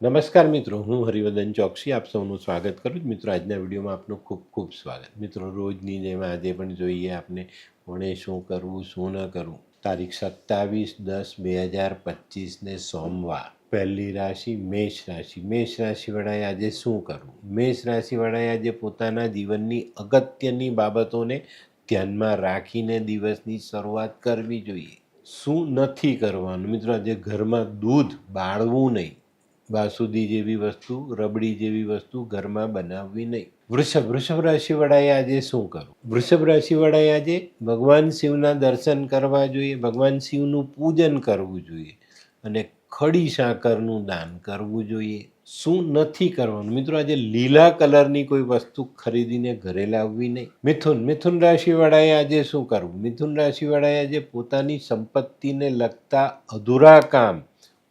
નમસ્કાર મિત્રો, હું હરિવર્ધન ચોકસી, આપ સૌનું સ્વાગત કરું છું. મિત્રો, આજના વિડીયોમાં આપનું ખૂબ ખૂબ સ્વાગત. મિત્રો, રોજની જેમ આજે પણ જોઈએ આપને કોણે શું કરવું, શું ન કરવું. તારીખ સત્તાવીસ દસ બે હજાર પચીસને સોમવાર. પહેલી રાશિ મેષ રાશિ. મેષ રાશિવાળાએ આજે શું કરવું? મેષ રાશિવાળાએ આજે પોતાના જીવનની અગત્યની બાબતોને ધ્યાનમાં રાખીને દિવસની શરૂઆત કરવી જોઈએ. શું નથી કરવાનું? મિત્રો, આજે ઘરમાં દૂધ બાળવું નહીં. બાસુદી જેવી વસ્તુ, રબડી જેવી વસ્તુ ઘરમાં બનાવવી નહીં. વૃષભ વૃષભ રાશિવાળાએ આજે શું કરવું વૃષભ રાશિવાળાએ આજે ભગવાન શિવના દર્શન કરવા જોઈએ, ભગવાન શિવનું પૂજન કરવું જોઈએ અને ખડી સાકરનું દાન કરવું જોઈએ. શું નથી કરવાનું? મિત્રો, આજે લીલા કલરની કોઈ વસ્તુ ખરીદીને ઘરે લાવવી નહીં. મિથુન મિથુન રાશિવાળાએ આજે શું કરવું? મિથુન રાશિવાળાએ આજે પોતાની સંપત્તિને લગતા અધૂરા કામ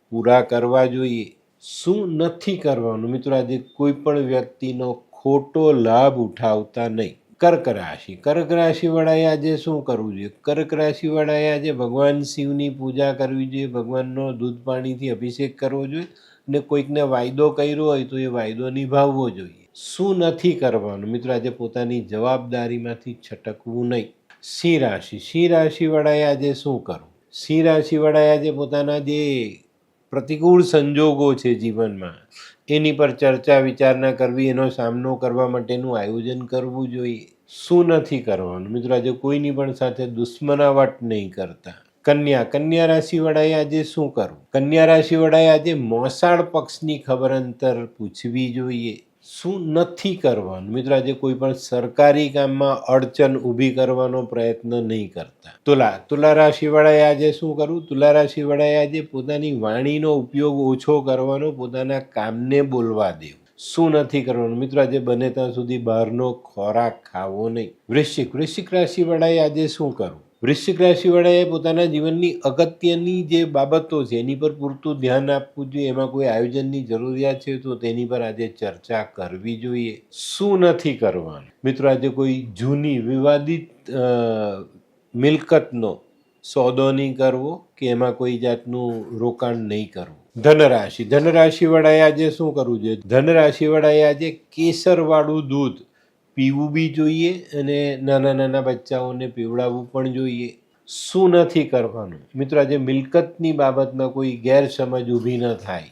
પૂરા કરવા જોઈએ. શું નથી કરવાનું? મિત્રો, આજે કોઈ પણ વ્યક્તિનો ખોટો લાભ ઉઠાવતા નહીં. કર્ક રાશિ. કર્ક રાશિવાળાએ આજે શું કરવું જોઈએ? કર્ક રાશિવાળાએ આજે ભગવાન શિવની પૂજા કરવી જોઈએ, ભગવાનનો દૂધ પાણીથી અભિષેક કરવો જોઈએ ને કોઈકને વાયદો કર્યો હોય તો એ વાયદો નિભાવવો જોઈએ. શું નથી કરવાનું? મિત્રો, આજે પોતાની જવાબદારીમાંથી છટકવું નહીં. સિંહ રાશિ. સિંહ રાશિવાળાએ આજે શું કરવું? સિંહ રાશિવાળાએ આજે પોતાના જે પ્રતિકૂળ સંજોગો છે જીવનમાં. એની પર ચર્ચા વિચારણા કરવી, એનો સામનો કરવા માટેનું આયોજન કરવું જોઈએ. શું નથી કરવાનું? મિત્રો, આજે કોઈની પણ સાથે દુશ્મનાવટ નહીં કરતા. કન્યા કન્યા રાશિવાળાએ આજે શું કરવું? કન્યા રાશિવાળાએ આજે મોસાળ પક્ષની ખબર અંતર પૂછવી જોઈએ. શું નથી કરવાનું? મિત્રો, આજે કોઈ પણ સરકારી કામમાં અડચણ ઊભી કરવાનો પ્રયત્ન નહીં કરતા. તુલા તુલા રાશિવાળાએ આજે શું કરવું તુલા રાશિવાળાએ આજે પોતાની વાણીનો ઉપયોગ ઓછો કરવાનો, પોતાના કામને બોલવા દેવું. શું નથી કરવાનું? મિત્રો, આજે બને ત્યાં સુધી બહારનો ખોરાક ખાવો નહીં. વૃશ્ચિક વૃશ્ચિક રાશિવાળાએ આજે શું કરવું વૃશ્ચિક રાશિવાળાએ પોતાના જીવનની અગત્યની જે બાબતો છે, એની પર પૂરતું ધ્યાન આપવું જોઈએ. એમાં કોઈ આયોજનની જરૂરિયાત છે તો તેની પર આજે ચર્ચા કરવી જોઈએ. શું નથી કરવાનું? મિત્રો, આજે કોઈ જૂની વિવાદિત મિલકતનો સોદો નહીં કરવો કે એમાં કોઈ જાતનું રોકાણ નહીં કરવું? ધનરાશિ. ધનરાશિવાળાએ આજે શું કરવું જોઈએ? ધનરાશિવાળાએ આજે કેસરવાળું દૂધ પીવું બી જોઈએ અને નાના નાના બચ્ચાઓને પીવડાવવું પણ જોઈએ. શું નથી કરવાનું? મિત્રો, આજે મિલકતની બાબતમાં કોઈ ગેરસમજ ઊભી ન થાય.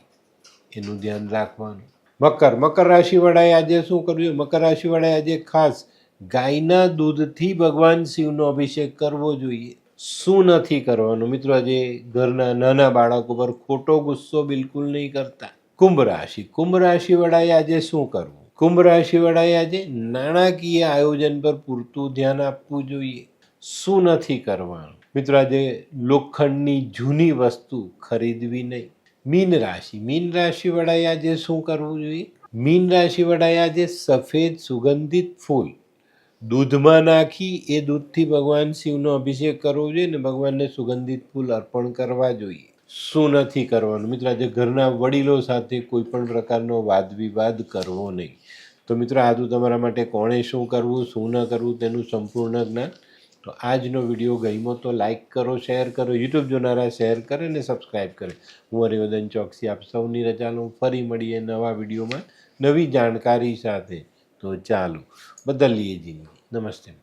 એનું ધ્યાન રાખવાનું. મકર મકર રાશિવાળાએ આજે શું કરવું મકર રાશિવાળાએ આજે ખાસ ગાયના દૂધથી ભગવાન શિવનો અભિષેક કરવો જોઈએ. શું નથી કરવાનું? મિત્રો, આજે ઘરના નાના બાળકો પર ખોટો ગુસ્સો બિલકુલ નહીં કરતા. કુંભ રાશિ. કુંભ રાશિવાળાએ આજે શું કરવું? કુંભ રાશિવાળાએ આજે નાણાકીય આયોજન પર પૂરતું ધ્યાન આપવું જોઈએ. શું નથી કરવાનું? મિત્રો, આજે લોખંડની જૂની વસ્તુ ખરીદવી નહીં. મીન રાશિ. મીન રાશિવાળાએ આજે શું કરવું જોઈએ? મીન રાશિવાળાએ આજે સફેદ સુગંધિત ફૂલ. દૂધમાં નાખી એ દૂધથી ભગવાન શિવનો અભિષેક કરવો જોઈએ ને ભગવાનને સુગંધિત ફૂલ અર્પણ કરવા જોઈએ. શું નથી કરવાનું? મિત્રો, આજે ઘરના વડીલો સાથે કોઈ પણ પ્રકારનો વાદ વિવાદ કરવો નહીં. તો મિત્રો આજુ તમારા માટે કોણે શું કરવું, શું ન કરવું તેનું સંપૂર્ણ જ્ઞાન. તો આજનો વીડિયો ગમ્યો તો લાઇક કરો, શેર કરો, યુટ્યુબ જોનારા શેર કરે ને સબસ્ક્રાઈબ કરે. હું હરિવદન ચોકસી આપ સૌની રજા લઉં. ફરી મળીએ નવા વિડીયોમાં નવી જાણકારી સાથે. તો ચાલો, બદલીએ જિંદગી. નમસ્તે.